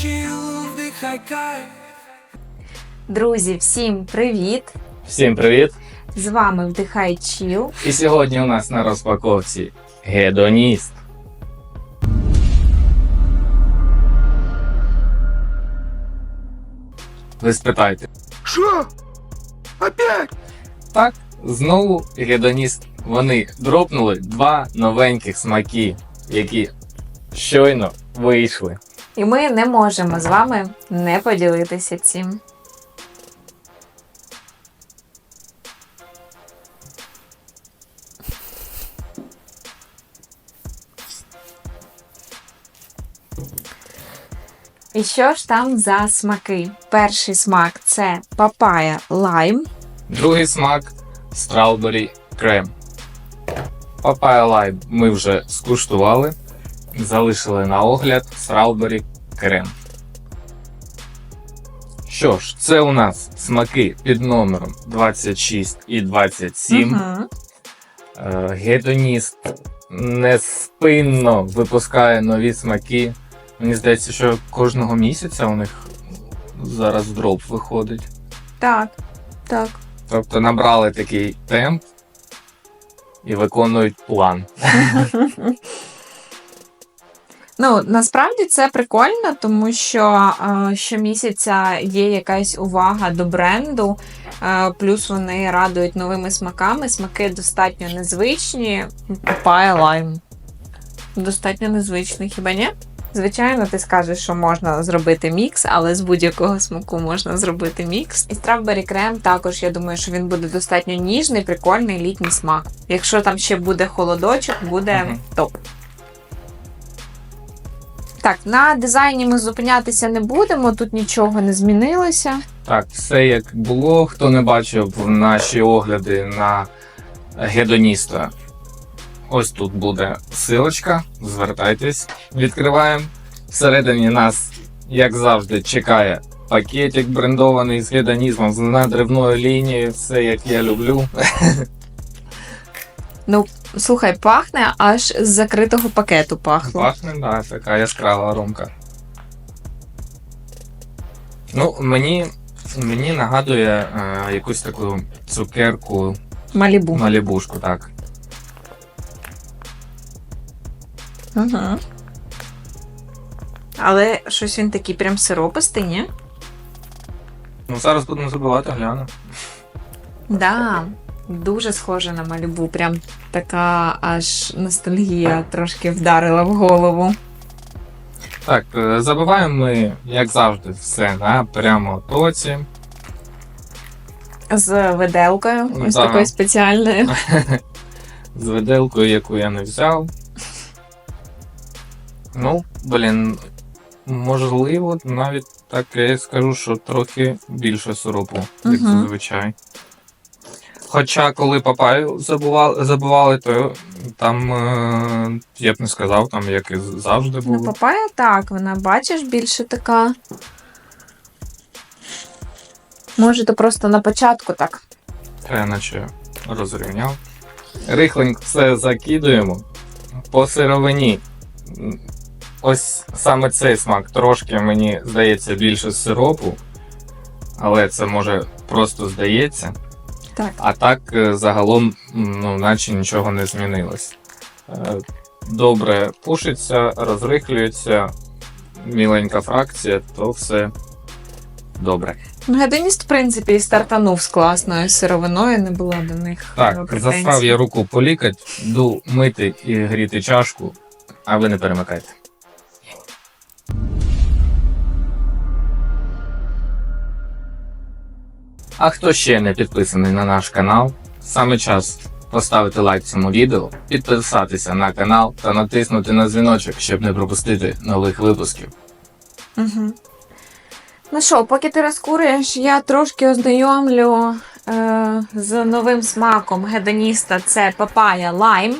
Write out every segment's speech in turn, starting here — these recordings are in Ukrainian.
chill, вдихай кайф. Друзі, всім привіт! Всім привіт! З вами Вдихай Чіл. І сьогодні у нас на розпаковці гедоніст. Ви спитаєте, Що? Опять? так, знову гедоніст. Вони дропнули два новеньких смаки, які щойно вийшли. І ми не можемо з вами не поділитися цим. І що ж там за смаки? Перший смак це папая лайм. Другий смак Strawberry крем. Папая лайм ми вже скуштували. Залишили на огляд Strawberry крем. Що ж, це у нас смаки під номером 26 і 27. Мгм. Е, Гедоніст неспинно випускає нові смаки. Мені здається, що кожного місяця у них зараз дроп виходить. Так, так. Тобто набрали такий темп і виконують план. Ну, насправді це прикольно, тому що е, щомісяця є якась увага до бренду, е, плюс вони радують новими смаками. Смаки достатньо незвичні. Папая лайм. Достатньо незвичний, хіба ні? Звичайно, ти скажеш, що можна зробити мікс, але з будь-якого смаку можна зробити мікс. І стравбері крем також, я думаю, що він буде достатньо ніжний, прикольний літній смак. Якщо там ще буде холодочок, буде топ. Так, на дизайні ми зупинятися не будемо, тут нічого не змінилося. Так, все як було. Хто не бачив наші огляди на гедоніста. Ось тут буде силочка. Звертайтесь, відкриваємо. Всередині нас, як завжди, чекає пакетик брендований з гедонізмом, з надривною лінією, все як я люблю. Ну, слухай, пахне аж з закритого пакету пахло. Пахне, да, така яскрава аромка. Ну, мені, мені нагадує е, якусь таку цукерку Малібу. малібушку, так. Угу. Але щось він такий прям сиропистий, ні? Ну, зараз будемо забивати, гляну. Да, дуже схоже на Малібу. Прям така аж ностальгія трошки вдарила в голову. Так, е, забиваємо ми, як завжди, все на прямо тоці. З виделкою, ось Да. такою спеціальною. З виделкою, яку я не взяв. Ну, блін, можливо, навіть так я скажу, що трохи більше сиропу, як зазвичай. Хоча, коли папаю забували, забували, то там е, я б не сказав, там як і завжди Ну, було. папая так, вона бачиш більше така. Може, то просто на початку так. Я наче розрівняв. Рихленько все закидуємо. По сировині. Ось саме цей смак трошки, мені здається, більше сиропу. Але це може просто здається. Так. А так е, загалом, ну, наче нічого не змінилось. Е, Добре пушиться, розрихлюється, міленька фракція, то все добре. Гадиніст, в принципі, і стартанув з класною сировиною, не було до них. Так, претензій. застав я руку полікать, йду мити і гріти чашку, а ви не перемикайте. А хто ще не підписаний на наш канал, саме час поставити лайк цьому відео, підписатися на канал та натиснути на дзвіночок, щоб не пропустити нових випусків. Угу. Ну що, поки ти розкурюєш, я трошки ознайомлю е, з новим смаком гедоніста це папая лайм.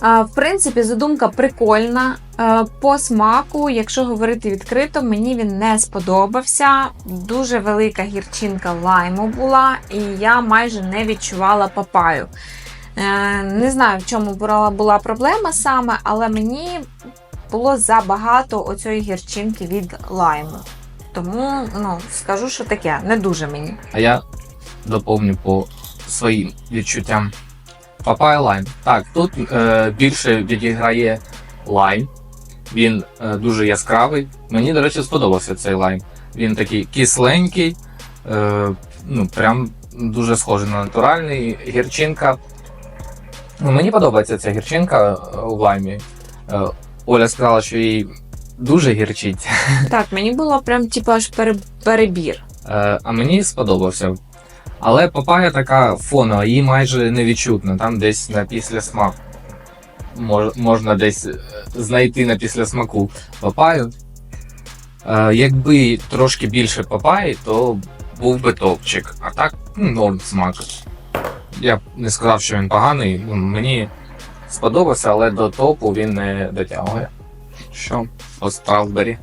В принципі, задумка прикольна. Е, по смаку, якщо говорити відкрито, мені він не сподобався. Дуже велика гірчинка лайму була, і я майже не відчувала папаю. Е, не знаю, в чому була проблема саме, але мені було забагато оцієї гірчинки від лайму. Тому ну, скажу, що таке, не дуже мені. А я доповню по своїм відчуттям. Папая лайм. Так, тут е, більше відіграє лайм. Він е, дуже яскравий. Мені, до речі, сподобався цей лайм. Він такий кисленький, е, ну, прям дуже схожий на натуральний. Гірчинка. Ну, мені подобається ця гірчинка е, у лаймі. Е, Оля сказала, що їй дуже гірчить. Так, мені було прям типу аж пере- перебір. Е, а мені сподобався. Але папая така фонова, її майже не відчутно. Там десь на післясмак. Мож, можна десь е, знайти на післясмаку папаю. Е, якби трошки більше папаї, то був би топчик. А так, ну, норм смак. Я б не сказав, що він поганий. Ну, Мені сподобався, але до топу він не дотягує. Що? По Страусбері.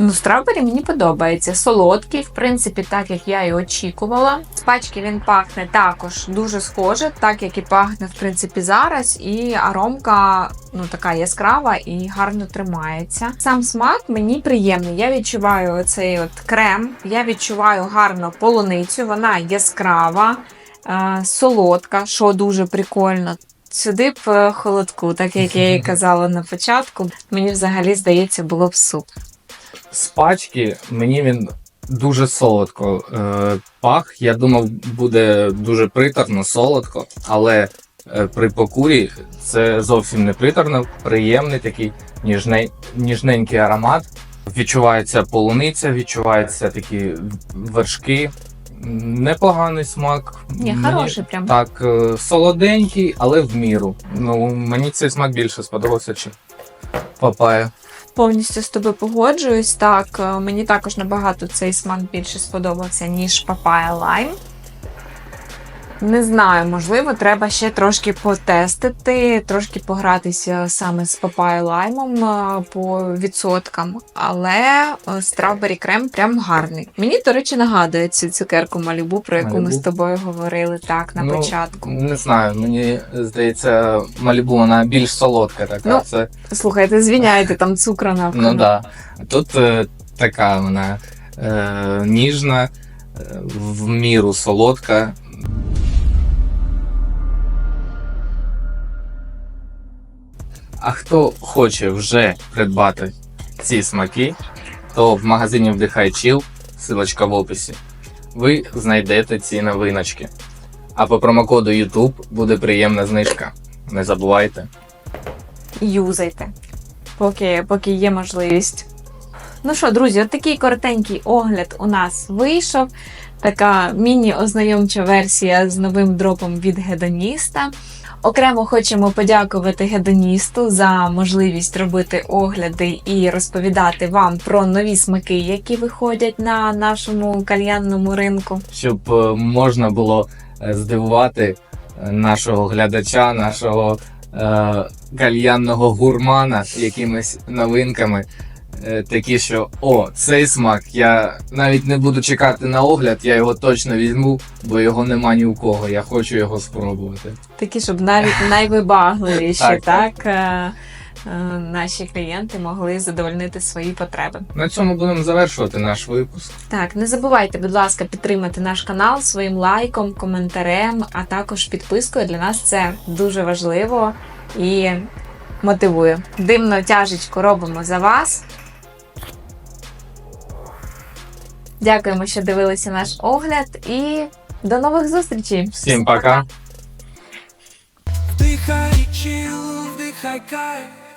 Ну, стrawberry мені подобається. Солодкий, в принципі, так як я і очікувала. З пачки він пахне також дуже схоже, так як і пахне, в принципі, зараз. І аромка ну, така яскрава і гарно тримається. Сам смак мені приємний. Я відчуваю оцей от крем, я відчуваю гарно полуницю, вона яскрава, е, солодка, що дуже прикольно. Сюди б е, холодку, так як я і казала на початку, мені взагалі здається, було б супер. З пачки мені він дуже солодко е, пах. Я думав, буде дуже приторно, солодко, але е, при покурі це зовсім не приторно, приємний такий ніжней, ніжненький аромат. Відчувається полуниця, відчуваються такі вершки. Непоганий смак. Ні, хороший прям. Так, е, солоденький, але в міру. Ну, мені цей смак більше сподобався, чи папая. Повністю з тобою погоджуюсь. Так, е, мені також набагато цей смак більше сподобався, ніж папая лайм. Не знаю, можливо, треба ще трошки потестити, трошки погратися саме з папаю лаймом е, по відсоткам. Але стrawberry крем прям гарний. Мені, до речі, нагадує цю цукерку Малібу, про яку ми з тобою говорили так на Ну, початку. Не знаю, мені здається, Малібу вона більш солодка така. Ну, це, Слухайте, звіняйте, там цукру навколо. ну так. да. Тут е, така вона е, ніжна, е, в міру солодка. А хто хоче вже придбати ці смаки, то в магазині Вдихай Чіл, силочка в описі, ви знайдете ці новиночки. А по промокоду YouTube буде приємна знижка. Не забувайте. юзайте, поки, поки є можливість. Ну що, друзі, от такий коротенький огляд у нас вийшов. Така міні-ознайомча версія з новим дропом від гедоніста. Окремо хочемо подякувати гедоністу за можливість робити огляди і розповідати вам про нові смаки, які виходять на нашому кальянному ринку. щоб е, можна було е, здивувати е, нашого глядача, нашого е, кальянного гурмана якимись новинками. Е, Такі, що о, цей смак, я навіть не буду чекати на огляд, я його точно візьму, бо його нема ні у кого. Я хочу його спробувати. Такі, щоб навіть найвибагливіші, Так. так, е, е, наші клієнти могли задовольнити свої потреби. На цьому будемо завершувати наш випуск. Так, не забувайте, будь ласка, підтримати наш канал своїм лайком, коментарем, а також підпискою. Для нас це дуже важливо і мотивує. Димну тяжечку робимо за вас. Дякуємо, що дивилися наш огляд, і до нових зустрічей. Всім пока! Вдихай чил, вдихай кайф